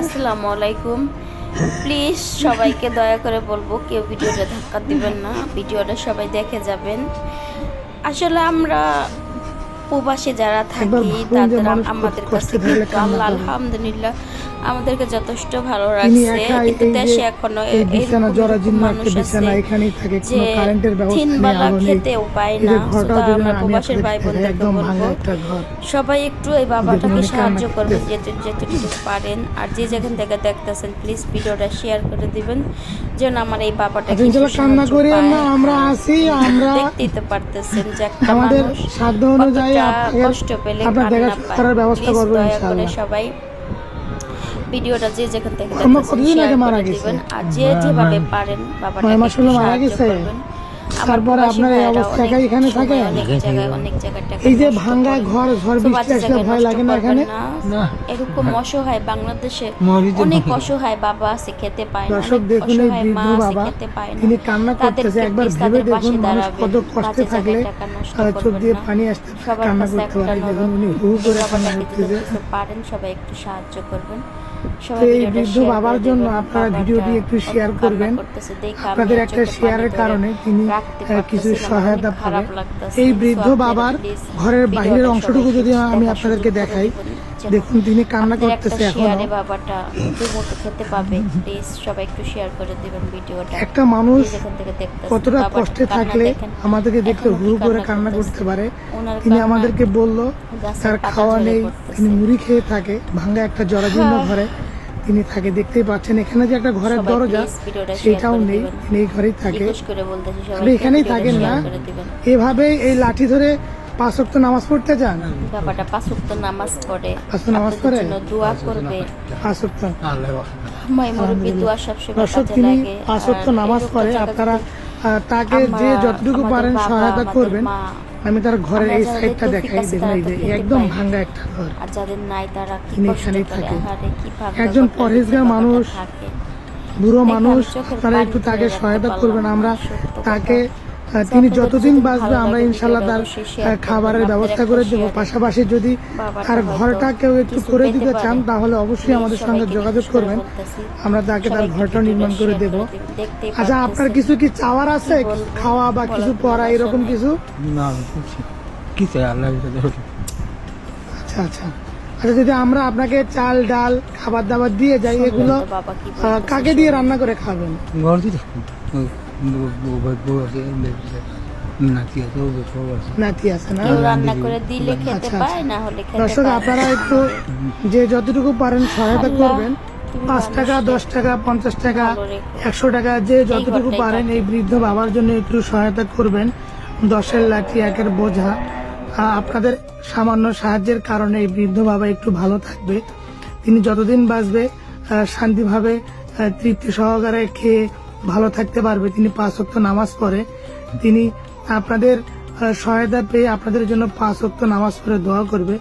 আসসালামু আলাইকুম। প্লিজ সবাইকে দয়া করে বলব কেউ ভিডিওটা ধাক্কা দিবেন না ভিডিওটা সবাই দেখে যাবেন। আসলে আমরা প্রবাসে যারা থাকি তাদের আমাদের কাছে কিন্তু আল্লাহ আলহামদুলিল্লাহ আমাদেরকে যথেষ্ট ভালো রাখছে। কিন্তু দেশে এখনও এই মানুষ একটা বিছানা আছে এখানেই থাকে যে কোনো কারেন্টের ব্যবস্থা তিন নেই বেলা আলো নেই। খেতেও পায় না। আমরা আমি প্রবাসের ভাই বোনদেরকে বলব সবাই একটু এই বাবাটাকে সাহায্য করবেন। যেতে যেতটুকু পারেন। আর যে যেখান থেকে দেখতেছেন প্লিজ ভিডিওটা শেয়ার করে দিবেন যেন আমার এই বাবাটা ইনশাল্লাহ কান্না করি না আমরা আসি আমরা দেখতেই তো পারতেছেন যে একটা আমাদের মানুষ সাধ্য আপনাকে কষ্ট পেলে আপনার কান্না পায়। ব্যবস্থা Please করব দয়া করে ইনশাআল্লাহ। সবাই ভিডিওটা যে যেখান থেকে দেখতেছেন শেয়ার মারা করে দিবেন আর যে যেভাবে পারেন বাবাটাকে সাহায্য গেছে? করবেন। তারপরে আপনার এই ভাইয়েরা অবস্থা অনেক এখানে থাকে? এই যে ভাঙ্গা। ঘর ঝড় বৃষ্টি আসলে ভয় লাগে না এখানে। এরকম অসহায় বাংলাদেশে অনেক অসহায় বাবা আছে খেতে পায় না দর্শক দেখুন এই বৃদ্ধ বাবা। খেতে পায় না। তিনি কান্না করতেছে একবার ভেবে দেখুন মানুষ কত কষ্টে থাকলে নষ্ট চোখ দিয়ে পানি আসতে কান্না করতে পারে দেখুন উনি হু করে কান্না করতেছে। পারেন সবাই একটু সাহায্য করবেন। এই বৃদ্ধ বাবার জন্য। আপনারা ভিডিওটি একটু শেয়ার করবেন। আপনাদের একটা শেয়ারের কারণে তিনি কিছু সহায়তা পাবে এই বৃদ্ধ বাবার ঘরের বাইরের অংশটুকু যদি আমি আপনাদেরকে দেখাই দেখুন তিনি কান্না করতেছে এখনও। শেয়ারে বাবাটা দুমুঠো খেতে পাবে। প্লিজ সবাই একটু শেয়ার করে দিবেন ভিডিওটা। একটা মানুষ কতটা কষ্টে থাকলে আমাদেরকে দেখলে এখনও হু করে কান্না করতে পারে। তিনি আমাদেরকে বলল তার খাওয়া নেই তিনি মুড়ি খেয়ে থাকে ভাঙ্গা একটা জরাজীর্ণ হ্যাঁ। ঘরে তিনি থাকে। দেখতেই পাচ্ছেন এখানে যে একটা ঘরের দরজা সেটাও নেই তিনি এই ঘরেই থাকে। এখানেই থাকেন না। এভাবে এই লাঠি ধরে পাঁচ ওয়াক্ত নামাজ পড়তে চান? বাবাটা পাঁচ ওয়াক্ত নামাজ পড়ে। পাঁচ নামাজ পড়ে? দোয়া করবে। পাঁচ ওয়াক্ত মাই মুরব্বী দোয়া সবসময় কাজে লাগে। পাঁচ ওয়াক্ত নামাজ পড়ে। আপনারা তাকে যে যতটুকু পারেন সহায়তা করবেন। আমি তার ঘরের এই সাইডটা দেখাই দেখুন তারা খেতে একদম ভাঙ্গা একটা ঘর। আর যাদের নাই তারা কি এখানেই থাকে। একজন বাবাটা মানুষ, বুড়ো মানুষ পানি একটু তাকে সহায়তা করবেন। আমরা তাকে তিনি যতদিন বাঁচবে আমরা ইনশাল্লাহ তার খাবারের ব্যবস্থা করে দেবো। পাশাপাশি যদি তার ঘরটা কেউ একটু করে দিতে চান তাহলে অবশ্যই আমাদের সঙ্গে যোগাযোগ করবেন। আমরা তাকে তার ঘরটা নির্মাণ করে দেবো। আচ্ছা আপনার কিছু কি চাওয়ার আছে? খাওয়া বা কিছু পড়া এরকম কিছু? না কি চাই? আল্লাহ আচ্ছা আচ্ছা। আচ্ছা যদি আমরা আপনাকে চাল ডাল খাবার দাবার দিয়ে যাই এগুলো কাকে দিয়ে রান্না করে খাবেন ঘর আছে নাতি আছে সব আছে নাতি আছে না রান্না করে দিলে খেতে পায় না হলে খেতে দর্শক আপনারা একটু যে যতটুকু পারেন সহায়তা করবেন। পাঁচ টাকা দশ টাকা পঞ্চাশ টাকা একশো টাকা যে যতটুকু পারেন এই বৃদ্ধ বাবার জন্য একটু সহায়তা করবেন। দশের লাঠি একের বোঝা। আপনাদের সামান্য সাহায্যের কারণে এই বৃদ্ধ বাবা একটু ভালো থাকবে। তিনি যতদিন বাঁচবে শান্তিভাবে তৃপ্তি সহকারে খেয়ে ভালো থাকতে পারবে। তিনি পাঁচ অক্ত নামাজ পড়ে। তিনি আপনাদের সহায়তা পেয়ে আপনাদের জন্য পাঁচ অক্ত নামাজ পড়ে, দোয়া করবে।